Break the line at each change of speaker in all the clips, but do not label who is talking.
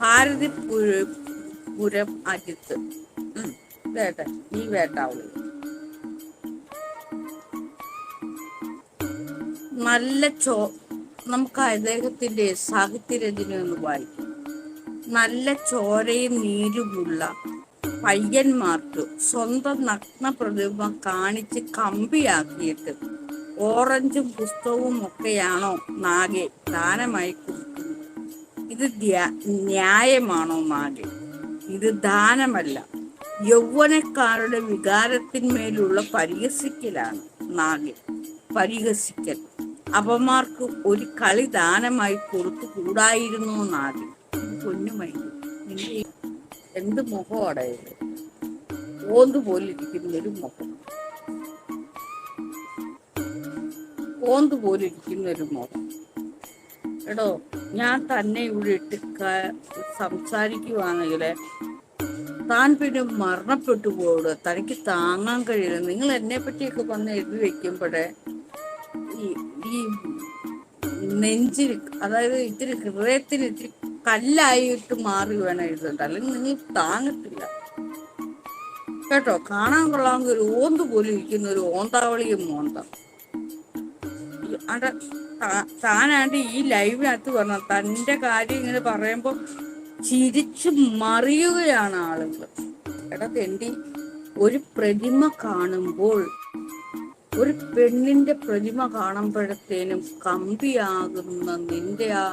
ഭാരതി പുര- അജിത്ത് വേട്ട നീ വേട്ടാവളി നല്ല ചോ നമുക്ക് അദ്ദേഹത്തിന്റെ സാഹിത്യരചന ഒന്ന് വായിക്കാം. നല്ല ചോരയും നീരുമുള്ള പയ്യന്മാർക്ക് സ്വന്തം നഗ്ന പ്രതിമ കാണിച്ച് കമ്പിയാക്കിയിട്ട് ഓറഞ്ചും പുസ്തകവും ഒക്കെയാണോ നാഗെ ദാനമായി ഇത് ന്യായമാണോ മാകെ? ഇത് ദാനമല്ല. യൗവനക്കാരുടെ വികാരത്തിന്മേലുള്ള പരിഹസിക്കലാണ് നാഗെ പരിഹസിക്കൽ. അപമാർക്ക് ഒരു കളി ദാനമായി കൊടുത്തു കൂടായിരുന്നു നാഗെ പൊന്നുമൈ നിന്റെ ഈ എന്ത് മുഖമാണ് ഇത് ഓന്ത് പോലിരിക്കുന്ന ഒരു മുഖം. ഓന്ത് പോലിരിക്കുന്നൊരു മുഖം. എടോ ഞാൻ തന്നെ ഇവിടെ ഇട്ട് സംസാരിക്കുവാണെങ്കിൽ താൻ പിന്നെ മരണപ്പെട്ടു പോട് തനിക്ക് താങ്ങാൻ കഴിയില്ല. നിങ്ങൾ എന്നെ പറ്റിയൊക്കെ വന്ന് എഴുതി വെക്കുമ്പോഴേ ഈ ഈ നെഞ്ചിൽ അതായത് ഇത്തിരി ഹൃദയത്തിന് ഇത്തിരി കല്ലായിട്ട് മാറി വേണം എഴുതണ്ട. അല്ലെങ്കിൽ നിങ്ങൾ താങ്ങത്തില്ല. കേട്ടോ കാണാൻ കൊള്ളാമെങ്കിൽ ഒരു ഓന്ത് പോലും ഇരിക്കുന്ന ഒരു ഓന്താവളിയും മോന്ത. അട താനാണ്ട് ഈ ലൈവിനകത്ത് പറഞ്ഞ തന്റെ കാര്യം ഇങ്ങനെ പറയുമ്പോൾ ചിരിച്ചു മറിയുകയാണ് ആളുകൾ എടാ തെണ്ടി ഒരു പ്രതിമ കാണുമ്പോൾ ഒരു പെണ്ണിന്റെ പ്രതിമ കാണുമ്പോഴത്തേനും കമ്പിയാകുന്ന നിന്റെ ആ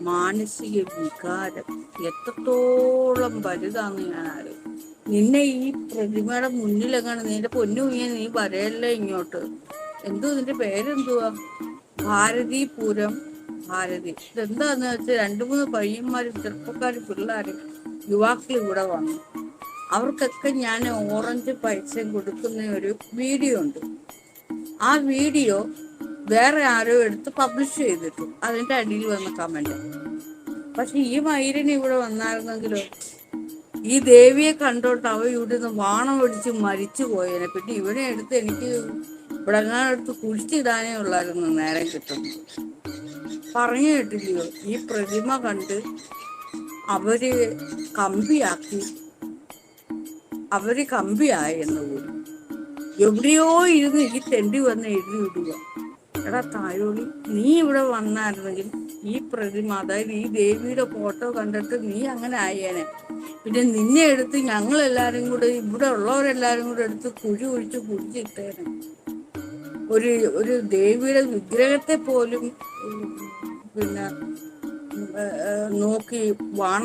മാനസിക വികാരം എത്രത്തോളം വലുതാന്ന് ഞാൻ ആലോചിക്കും നിന്നെ ഈ പ്രതിമയുടെ മുന്നിലെങ്ങനെ നിന്റെ പൊന്നു നീ വരയല്ലേ ഇങ്ങോട്ട്? എന്തോ ഇതിന്റെ പേരെന്തുവാ? ഭാരതീപുരം. ഭാരതി. ഇതെന്താന്ന് വെച്ചാൽ രണ്ടു മൂന്ന് പയ്യന്മാരും ചെറുപ്പക്കാരും പിള്ളേരും യുവാക്കൾ ഇവിടെ വന്നു. അവർക്കൊക്കെ ഞാൻ ഓറഞ്ച് പൈസയും കൊടുക്കുന്ന ഒരു വീഡിയോ ഉണ്ട്. ആ വീഡിയോ വേറെ ആരോ എടുത്ത് പബ്ലിഷ് ചെയ്തിട്ടു. അതിന്റെ അടിയിൽ വന്ന കമന്റ് പക്ഷെ ഈ മൈരന് ഇവിടെ വന്നായിരുന്നെങ്കിലോ? ഈ ദേവിയെ കണ്ടോട്ട് അവ ഇവിടെ നിന്ന് വാണം ഒടിച്ച് മരിച്ചു പോയതിനെ പിന്നെ ഇവനെ എടുത്ത് എനിക്ക് ഇവിടെ കുഴിച്ചിടാനേ ഉള്ളായിരുന്നു നേരം കിട്ടുന്നത്. പറഞ്ഞു കേട്ടില്ലയോ ഈ പ്രതിമ കണ്ട് അവർ കമ്പിയാക്കി. അവർ കമ്പിയായി എന്ന് പോലും. എവിടെയോ ഇരുന്ന് ഈ തെണ്ടി വന്ന് എഴുതി വിടുക എടാ തായോളി നീ ഇവിടെ വന്നായിരുന്നെങ്കിൽ ഈ പ്രതിമ അതായത് ഈ ദേവിയുടെ ഫോട്ടോ കണ്ടിട്ട് നീ അങ്ങനെ ആയേനെ. പിന്നെ നിന്നെ എടുത്ത് ഞങ്ങളെല്ലാരും കൂടെ ഇവിടെ ഉള്ളവരെല്ലാരും കൂടെ എടുത്ത് കുഴി ഒഴിച്ച് കുഴിച്ചിട്ടേനെ. ഒരു ഒരു ദേവിയുടെ വിഗ്രഹത്തെ പോലും പിന്നെ നോക്കി വാണം